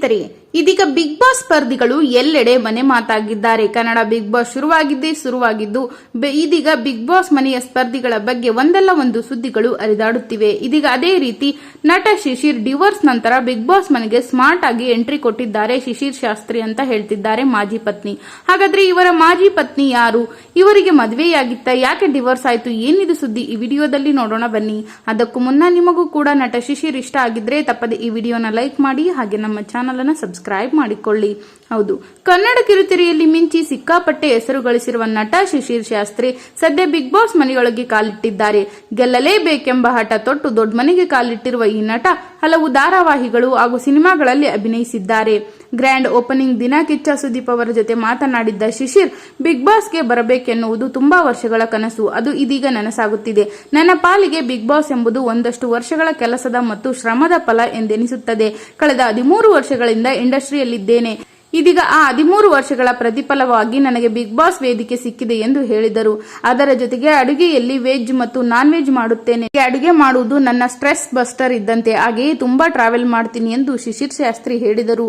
ಸ್ನೇಹಿತರೆ, ಇದೀಗ big boss ಸ್ಪರ್ಧಿಗಳು ಎಲ್ಲೆಡೆ ಮನೆ ಮಾತಾಗಿದ್ದಾರೆ. ಕನ್ನಡ ಬಿಗ್ ಬಾಸ್ ಶುರುವಾಗಿದ್ದೇ ಶುರುವಾಗಿದ್ದು ಇದೀಗ ಬಿಗ್ ಬಾಸ್ ಮನೆಯ ಸ್ಪರ್ಧಿಗಳ ಬಗ್ಗೆ ಒಂದಲ್ಲ ಒಂದು ಸುದ್ದಿಗಳು ಅರಿದಾಡುತ್ತಿವೆ. ಇದೀಗ ಅದೇ ರೀತಿ ನಟ ಶಿಶಿರ್ ಡಿವೋರ್ಸ್ ನಂತರ ಬಿಗ್ ಬಾಸ್ ಮನೆಗೆ ಸ್ಮಾರ್ಟ್ ಆಗಿ ಎಂಟ್ರಿ ಕೊಟ್ಟಿದ್ದಾರೆ ಶಿಶಿರ್ ಶಾಸ್ತ್ರಿ ಅಂತ ಹೇಳ್ತಿದ್ದಾರೆ ಮಾಜಿ ಪತ್ನಿ. ಹಾಗಾದ್ರೆ ಇವರ ಮಾಜಿ ಪತ್ನಿ ಯಾರು? ಇವರಿಗೆ ಮದುವೆಯಾಗಿತ್ತ, ಯಾಕೆ ಡಿವೋರ್ಸ್ ಆಯ್ತು, ಏನಿದು ಸುದ್ದಿ? ಈ ವಿಡಿಯೋದಲ್ಲಿ ನೋಡೋಣ ಬನ್ನಿ. ಅದಕ್ಕೂ ಮುನ್ನ ನಿಮಗೂ ಕೂಡ ನಟ ಶಿಶಿರ್ ಇಷ್ಟ ಆಗಿದ್ರೆ ತಪ್ಪದೆ ಈ ವಿಡಿಯೋನ ಲೈಕ್ ಮಾಡಿ, ಹಾಗೆ ನಮ್ಮ ಚಾನಲ್ ಅನ್ನು ಸಬ್ಸ್ಕ್ರೈಬ್ ಮಾಡಿಕೊಳ್ಳಿ. ಹೌದು. ಕನ್ನಡ ಕಿರುತೆರೆಯಲ್ಲಿ ಮಿಂಚಿ ಸಿಕ್ಕಾಪಟ್ಟೆ ಹೆಸರು ಗಳಿಸಿರುವ ನಟ ಶಿಶಿರ್ ಶಾಸ್ತ್ರಿ ಸದ್ಯ ಬಿಗ್ ಬಾಸ್ ಮನೆಯೊಳಗೆ ಕಾಲಿಟ್ಟಿದ್ದಾರೆ. ಗೆಲ್ಲಲೇಬೇಕೆಂಬ ಹಠ ತೊಟ್ಟು ದೊಡ್ಡ ಮನೆಗೆ ಕಾಲಿಟ್ಟಿರುವ ಈ ನಟ ಹಲವು ಧಾರಾವಾಹಿಗಳು ಹಾಗೂ ಸಿನಿಮಾಗಳಲ್ಲಿ ಅಭಿನಯಿಸಿದ್ದಾರೆ. ಗ್ರ್ಯಾಂಡ್ ಓಪನಿಂಗ್ ದಿನ ಕಿಚ್ಚ ಸುದೀಪ್ ಅವರ ಜೊತೆ ಮಾತನಾಡಿದ್ದ ಶಿಶಿರ್ ಬಿಗ್ ಬಾಸ್ಗೆ ಬರಬೇಕೆನ್ನುವುದು ತುಂಬಾ ವರ್ಷಗಳ ಕನಸು. ಅದು ಇದೀಗ ನನಸಾಗುತ್ತಿದೆ. ನನ್ನ ಪಾಲಿಗೆ ಬಿಗ್ ಬಾಸ್ ಎಂಬುದು ಒಂದಷ್ಟು ವರ್ಷಗಳ ಕೆಲಸದ ಮತ್ತು ಶ್ರಮದ ಫಲ ಎಂದೆನಿಸುತ್ತದೆ. ಕಳೆದ ಹದಿಮೂರು ವರ್ಷಗಳಿಂದ ಇಂಡಸ್ಟ್ರಿಯಲ್ಲಿದ್ದೇನೆ. ಇದೀಗ ಆ ಹದಿಮೂರು ವರ್ಷಗಳ ಪ್ರತಿಫಲವಾಗಿ ನನಗೆ ಬಿಗ್ ಬಾಸ್ ವೇದಿಕೆ ಸಿಕ್ಕಿದೆ ಎಂದು ಹೇಳಿದರು. ಅದರ ಜೊತೆಗೆ ಅಡುಗೆಯಲ್ಲಿ ವೆಜ್ ಮತ್ತು ನಾನ್ ವೆಜ್ ಮಾಡುತ್ತೇನೆ ಅಡುಗೆ ಮಾಡುವುದು ನನ್ನ ಸ್ಟ್ರೆಸ್ ಬಸ್ಟರ್ ಇದ್ದಂತೆ. ಹಾಗೆಯೇ ತುಂಬಾ ಟ್ರಾವೆಲ್ ಮಾಡ್ತೀನಿ ಎಂದು ಶಿಶಿರ್ ಶಾಸ್ತ್ರಿ ಹೇಳಿದರು.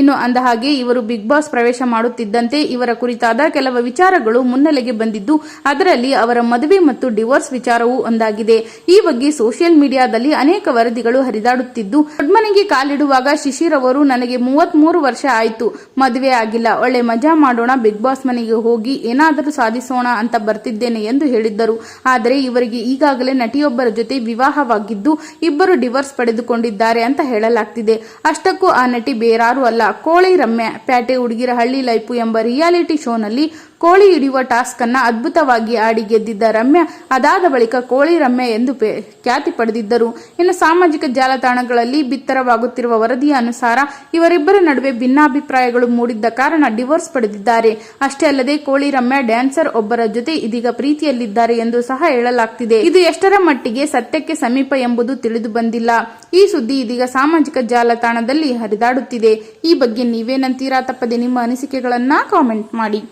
ಇನ್ನು ಅಂದ ಹಾಗೆ ಇವರು ಬಿಗ್ ಬಾಸ್ ಪ್ರವೇಶ ಮಾಡುತ್ತಿದ್ದಂತೆ ಇವರ ಕುರಿತಾದ ಕೆಲವು ವಿಚಾರಗಳು ಮುನ್ನೆಲೆಗೆ ಬಂದಿದ್ದು, ಅದರಲ್ಲಿ ಅವರ ಮದುವೆ ಮತ್ತು ಡಿವೋರ್ಸ್ ವಿಚಾರವೂ ಒಂದಾಗಿದೆ. ಈ ಬಗ್ಗೆ ಸೋಷಿಯಲ್ ಮೀಡಿಯಾದಲ್ಲಿ ಅನೇಕ ವರದಿಗಳು ಹರಿದಾಡುತ್ತಿದ್ದು ದೊಡ್ಮನೆಗೆ ಕಾಲಿಡುವಾಗ ಶಿಶಿರ್ ಅವರು ನನಗೆ ಮೂವತ್ಮೂರು ವರ್ಷ ಆಯ್ತು. ಮದುವೆ ಆಗಿಲ್ಲ. ಒಳ್ಳೆ ಮಜಾ ಮಾಡೋಣ, ಬಿಗ್ ಬಾಸ್ ಮನೆಗೆ ಹೋಗಿ ಏನಾದರೂ ಸಾಧಿಸೋಣ ಅಂತ ಬರ್ತಿದ್ದೇನೆ ಎಂದು ಹೇಳಿದ್ದರು. ಆದರೆ ಇವರಿಗೆ ಈಗಾಗಲೇ ನಟಿಯೊಬ್ಬರ ಜೊತೆ ವಿವಾಹವಾಗಿದ್ದು, ಇಬ್ಬರು ಡಿವೋರ್ಸ್ ಪಡೆದುಕೊಂಡಿದ್ದಾರೆ ಅಂತ ಹೇಳಲಾಗ್ತಿದೆ. ಅಷ್ಟಕ್ಕೂ ಆ ನಟಿ ಬೇರಾರು ಅಲ್ಲ, ಕೋಳಿ ರಮ್ಯ. ಪ್ಯಾಟೆ ಹುಡುಗಿರ ಹಳ್ಳಿ ಲೈಫು ಎಂಬ ರಿಯಾಲಿಟಿ ಶೋನಲ್ಲಿ ಕೋಳಿ ಹಿಡಿಯುವ ಟಾಸ್ಕ್ ಅನ್ನ ಅದ್ಭುತವಾಗಿ ಆಡಿ ಗೆದ್ದಿದ್ದ ರಮ್ಯ, ಅದಾದ ಬಳಿಕ ಕೋಳಿ ರಮ್ಯ ಎಂದು ಖ್ಯಾತಿ ಪಡೆದಿದ್ದರು. ಇನ್ನು ಸಾಮಾಜಿಕ ಜಾಲತಾಣಗಳಲ್ಲಿ ಬಿತ್ತರವಾಗುತ್ತಿರುವ ವರದಿಯ ಅನುಸಾರ ಇವರಿಬ್ಬರ ನಡುವೆ ಭಿನ್ನಾಭಿಪ್ರಾಯಗಳು ಮೂಡಿದ್ದ ಕಾರಣ ಡಿವೋರ್ಸ್ ಪಡೆದಿದ್ದಾರೆ. ಅಷ್ಟೇ ಅಲ್ಲದೆ ಕೋಳಿ ರಮ್ಯ ಡ್ಯಾನ್ಸರ್ ಒಬ್ಬರ ಜೊತೆ ಇದೀಗ ಪ್ರೀತಿಯಲ್ಲಿದ್ದಾರೆ ಎಂದು ಸಹ ಹೇಳಲಾಗ್ತಿದೆ. ಇದು ಎಷ್ಟರ ಮಟ್ಟಿಗೆ ಸತ್ಯಕ್ಕೆ ಸಮೀಪ ಎಂಬುದು ತಿಳಿದು ಬಂದಿಲ್ಲ. ಈ ಸುದ್ದಿ ಇದೀಗ ಸಾಮಾಜಿಕ ಜಾಲತಾಣದಲ್ಲಿ ಹರಿದಾಡುತ್ತಿದೆ. ಈ ಬಗ್ಗೆ ನೀವೇನಂತೀರಾ? ತಪ್ಪದೆ ನಿಮ್ಮ ಅನಿಸಿಕೆಗಳನ್ನ ಕಾಮೆಂಟ್ ಮಾಡಿ.